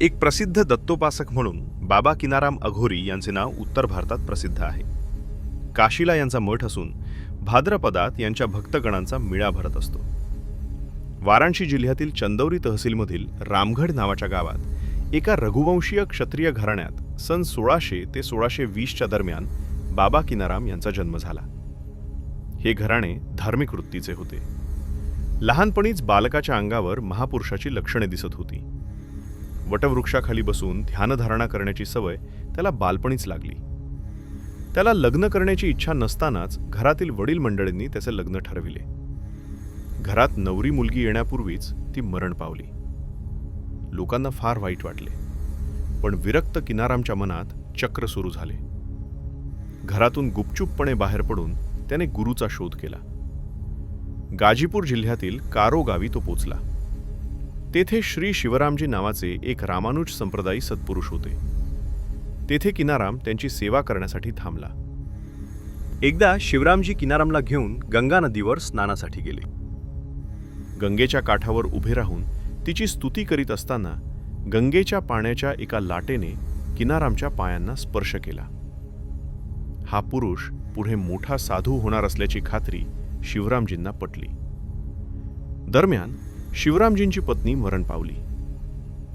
एक प्रसिद्ध दत्तोपासक म्हणून बाबा किनाराम अघोरी यांचे नाव उत्तर भारतात प्रसिद्ध आहे. काशीला यांचा मठ असून भाद्रपदात यांच्या भक्तगणांचा मिळा भरत असतो. वाराणसी जिल्ह्यातील चंदौरी तहसीलमधील रामगढ नावाच्या गावात एका रघुवंशीय क्षत्रिय घराण्यात सन सोळाशे ते सोळाशे वीसच्या दरम्यान बाबा किनाराम यांचा जन्म झाला. हे घराणे धार्मिक वृत्तीचे होते. लहानपणीच बालकाच्या अंगावर महापुरुषाची लक्षणे दिसत होती. वटवृक्षाखाली बसून ध्यानधारणा करण्याची सवय त्याला बालपणीच लागली. त्याला लग्न करण्याची इच्छा नसतानाच घरातील वडील मंडळींनी त्याचे लग्न ठरविले. घरात नवरी मुलगी येण्यापूर्वीच ती मरण पावली. लोकांना फार वाईट वाटले. पण विरक्त किनारामच्या मनात चक्र सुरू झाले. घरातून गुपचूपपणे बाहेर पडून त्याने गुरुचा शोध केला. गाजीपूर जिल्ह्यातील कारो गावी तो पोचला. तेथे श्री शिवरामजी नावाचे एक रामानुज संप्रदायी सत्पुरुष होते. तेथे किनाराम त्यांची सेवा करण्यासाठी थांबला. एकदा शिवरामजी किनारामला घेऊन गंगा नदीवर स्नानासाठी गेले. गंगेच्या काठावर उभे राहून तिची स्तुती करीत असताना गंगेच्या पाण्याच्या एका लाटेने किनारामच्या पायांना स्पर्श केला. हा पुरुष पुढे मोठा साधू होणार असल्याची खात्री शिवरामजींना पटली. दरम्यान शिवरामजींची पत्नी मरण पावली.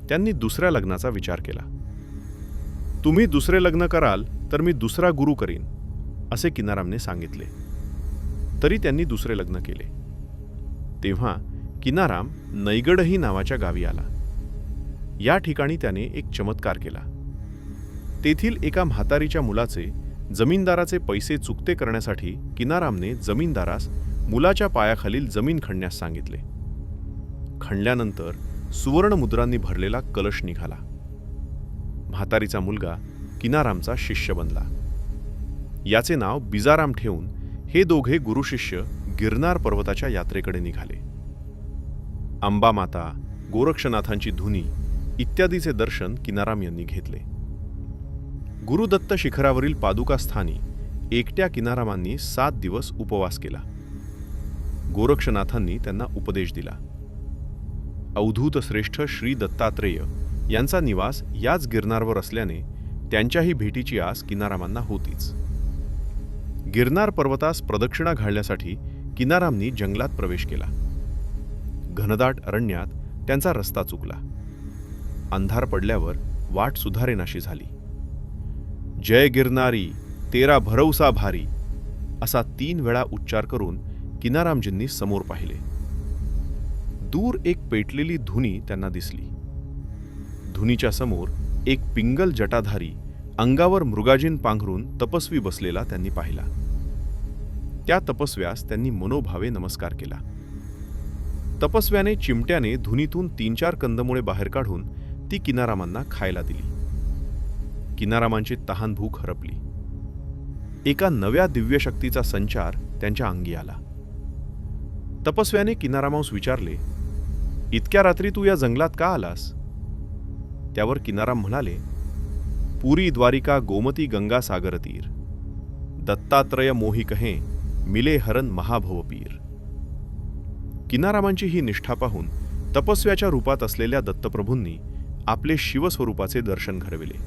त्यांनी दुसऱ्या लग्नाचा विचार केला. तुम्ही दुसरे लग्न कराल तर मी दुसरा गुरु करीन असे किनारामने सांगितले. तरी त्यांनी दुसरे लग्न केले. तेव्हा किनाराम नैगडही नावाच्या गावी आला. या ठिकाणी त्याने एक चमत्कार केला. तेथील एका म्हातारीच्या मुलाचे जमीनदाराचे पैसे चुकते करण्यासाठी किनारामने जमीनदारास मुलाच्या पायाखालील जमीन खणण्यास सांगितले. खणल्यानंतर सुवर्ण मुद्रांनी भरलेला कलश निघाला. म्हातारीचा मुलगा किनारामचा शिष्य बनला. याचे नाव बिजाराम ठेवून हे दोघे गुरुशिष्य गिरनार पर्वताच्या यात्रेकडे निघाले. अंबामाता गोरक्षनाथांची धुनी इत्यादीचे दर्शन किनाराम यांनी घेतले. गुरुदत्त शिखरावरील पादुकास्थानी एकट्या किनारामांनी सात दिवस उपवास केला. गोरक्षनाथांनी त्यांना उपदेश दिला. अवधूत श्रेष्ठ श्री दत्तात्रेय यांचा निवास याच गिरनारवर असल्याने त्यांच्याही भेटीची आस किनारामांना होतीच. गिरनार पर्वतास प्रदक्षिणा घालण्यासाठी किनारामनी जंगलात प्रवेश केला. घनदाट अरण्यात त्यांचा रस्ता चुकला. अंधार पडल्यावर वाट सुधारेनाशी झाली. जय गिरनारी तेरा भरवसा भारी असा तीन वेळा उच्चार करून किनारामजींनी समोर पाहिले. दूर एक पेटलेली धुनी त्यांना दिसली. धुनीच्या समोर एक पिंगल जटाधारी अंगावर मृगाजीन पांघरून तपस्वी बसलेला त्यांनी पाहिला. त्या तपस्व्यास त्यांनी मनोभावे नमस्कार केला. तपस्व्याने चिमट्याने धुनीतून तीन चार कंदमुळे बाहेर काढून ती किनारामांना खायला दिली. किनारामांची तहान भूक हरपली. एका नव्या दिव्यशक्तीचा संचार त्यांच्या अंगी आला. तपस्व्याने किनारामांस विचारले इतक्या रात्री तू या जंगलात का आलास? त्यावर किनाराम म्हणाले पुरी द्वारिका गोमती गंगा सागर तीर दत्तात्रय मोही कहे मिले हरन महाभवपीर किनारामांची ही निष्ठा पाहून तपस्व्याच्या रूपात असलेल्या दत्तप्रभूंनी आपले शिवस्वरूपाचे दर्शन घडविले.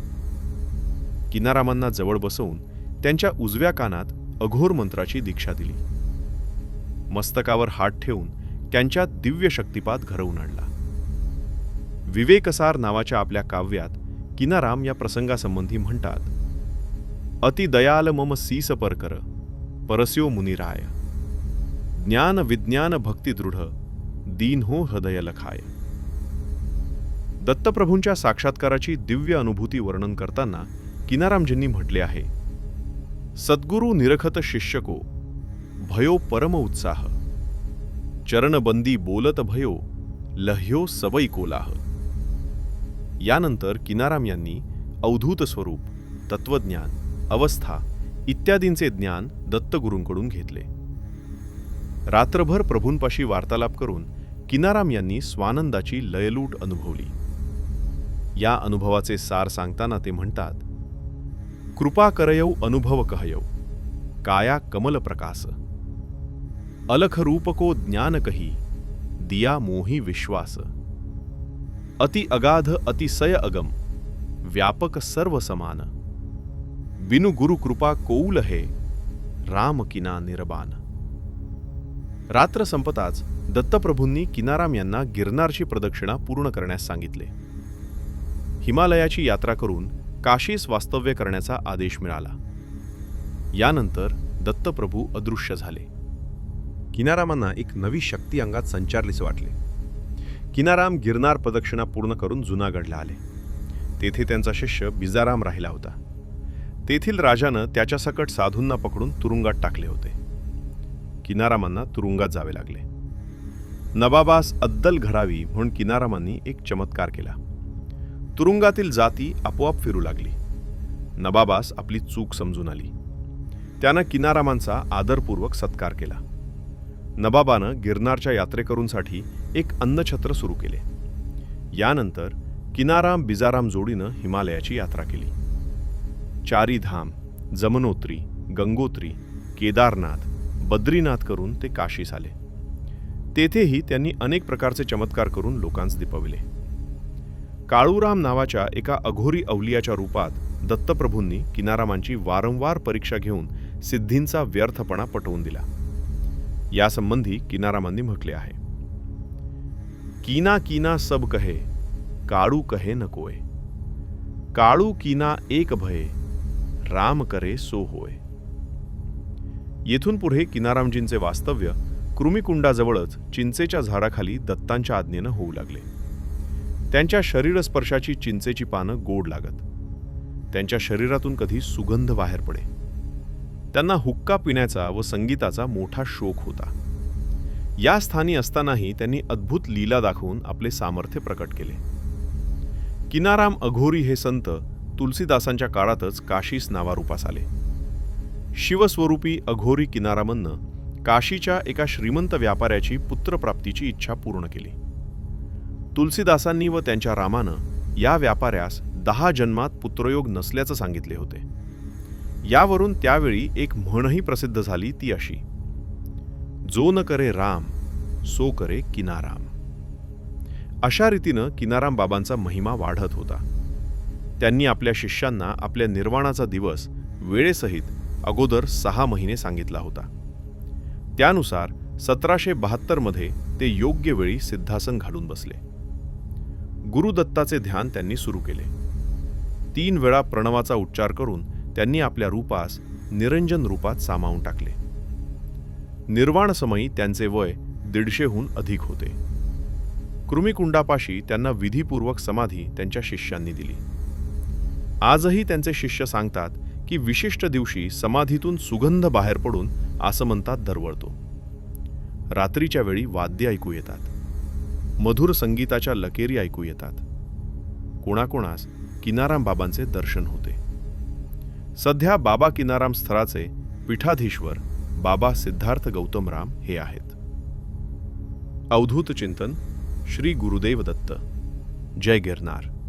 किनारामांना जवळ बसवून त्यांच्या उजव्या कानात अघोर मंत्राची दीक्षा दिली. मस्तकावर हात ठेवून त्यांच्या दिव्य शक्तिपात घडवून आणला. विवेकसार नावाच्या आपल्या काव्यात किनाराम या प्रसंगासंबंधी म्हणतात अतिदयाल मम सीस परकर परस्यो मुनिराय. ज्ञान विज्ञान भक्ती दृढ दीन हो हृदय लखाय. दत्तप्रभूंच्या साक्षात्काराची दिव्य अनुभूती वर्णन करताना किनारामजींनी म्हटले आहे सद्गुरु निरखत शिष्यको भयो परम उत्साह. चरणबंदी बोलत भयो लह्यो सवई कोलाह. यानंतर किनाराम यांनी अवधूत स्वरूप तत्वज्ञान अवस्था इत्यादींचे ज्ञान दत्तगुरूंकडून घेतले. रात्रभर प्रभूंपाशी वार्तालाप करून किनाराम यांनी स्वानंदाची लयलूट अनुभवली. या अनुभवाचे सार सांगताना ते म्हणतात कृपा करयौ अनुभव कहयौ. काया कमल प्रकाश. अलख रूपको ज्ञान कही दिया मोही विश्वास। अति अगाध अतिशय अगम व्यापक सर्व समान बिनु गुरु कृपा कोऊल हे राम किना निर्बान रात्र संपताच दत्तप्रभूंनी किनाराम यांना गिरनारची प्रदक्षिणा पूर्ण करण्यास सांगितले. हिमालयाची यात्रा करून काशीस वास्तव्य करण्याचा आदेश मिळाला. यानंतर दत्तप्रभू अदृश्य झाले. किनारामांना एक नवी शक्ती अंगात संचारलीच वाटले. किनाराम गिरनार प्रदक्षिणा पूर्ण करून जुनागडला आले. तेथे त्यांचा शिष्य बिजाराम राहिला होता. तेथील राजानं त्याच्यासकट साधूंना पकडून तुरुंगात टाकले होते. किनारामांना तुरुंगात जावे लागले. नबाबास अद्दल घडावी म्हणून किनारामांनी एक चमत्कार केला. तुरुंगातील जाती आपोआप फिरू लागली. नबाबास आपली चूक समजून आली. त्यानं किनारामांचा आदरपूर्वक सत्कार केला. नबाबानं गिरनारच्या यात्रेकरूंसाठी एक अन्नछत्र सुरू केले. यानंतर किनाराम बिजाराम जोडीनं हिमालयाची यात्रा केली. चारी धाम जमनोत्री गंगोत्री केदारनाथ बद्रीनाथ करून ते काशीस आले. तेथेही त्यांनी अनेक प्रकारचे चमत्कार करून लोकांस दिपविले. काळूराम नावाच्या एका अघोरी अवलियाच्या रूपात दत्तप्रभूंनी किनारामांची वारंवार परीक्षा घेऊन सिद्धींचा व्यर्थपणा पटवून दिला. यासंबंधी किनारामांनी म्हटले आहे. कीना कीना सब कहे काळू कहे न काळू कीना एक भये राम करे सो होय येथून पुढे किनारामजींचे वास्तव्य कृमिकुंडाजवळच चिंचेच्या झाडाखाली दत्तांच्या आज्ञेनं होऊ लागले. त्यांच्या शरीरस्पर्शाची चिंचेची पानं गोड लागत. त्यांच्या शरीरातून कधी सुगंध बाहेर पडे. त्यांना हुक्का पिण्याचा व संगीताचा मोठा शोक होता. या स्थानी असतानाही त्यांनी अद्भुत लीला दाखवून आपले सामर्थ्य प्रकट केले. किनाराम अघोरी हे संत तुलसीदासांच्या काळातच काशीस नावारूपास आले. शिवस्वरूपी अघोरी किनारामनं काशीच्या एका श्रीमंत व्यापाऱ्याची पुत्रप्राप्तीची इच्छा पूर्ण केली. तुलसीदासांनी व त्यांच्या रामानं या व्यापाऱ्यास दहा जन्मात पुत्रयोग नसल्याचं सांगितले होते. यावरून त्यावेळी एक म्हणही प्रसिद्ध झाली ती अशी. जो न करे राम सो करे किनाराम. अशा रीतीनं किनाराम बाबांचा महिमा वाढत होता. त्यांनी आपल्या शिष्यांना आपल्या निर्वाणाचा दिवस वेळेसहित अगोदर सहा महिने सांगितला होता. त्यानुसार सतराशे बहात्तरमध्ये ते योग्य वेळी सिद्धासन घालून बसले. गुरुदत्ताचे ध्यान त्यांनी सुरू केले. तीन वेळा प्रणवाचा उच्चार करून त्यांनी आपल्या रूपास निरंजन रूपात सामावून टाकले. निर्वाणसमयी त्यांचे वय दीडशेहून अधिक होते. कृमिकुंडापाशी त्यांना विधीपूर्वक समाधी त्यांच्या शिष्यांनी दिली. आजही त्यांचे शिष्य सांगतात की विशिष्ट दिवशी समाधीतून सुगंध बाहेर पडून आसमंतात दरवळतो. रात्रीच्या वेळी वाद्य ऐकू येतात. मधुर संगीताच्या लकेरी ऐकू येतात. कोणाकोणास किनाराम बाबांचे दर्शन होते. सध्या बाबा किनाराम स्थळाचे पीठाधीश्वर बाबा सिद्धार्थ गौतमराम हे आहेत. अवधूत चिंतन श्री गुरुदेव दत्त. जय गिरनार.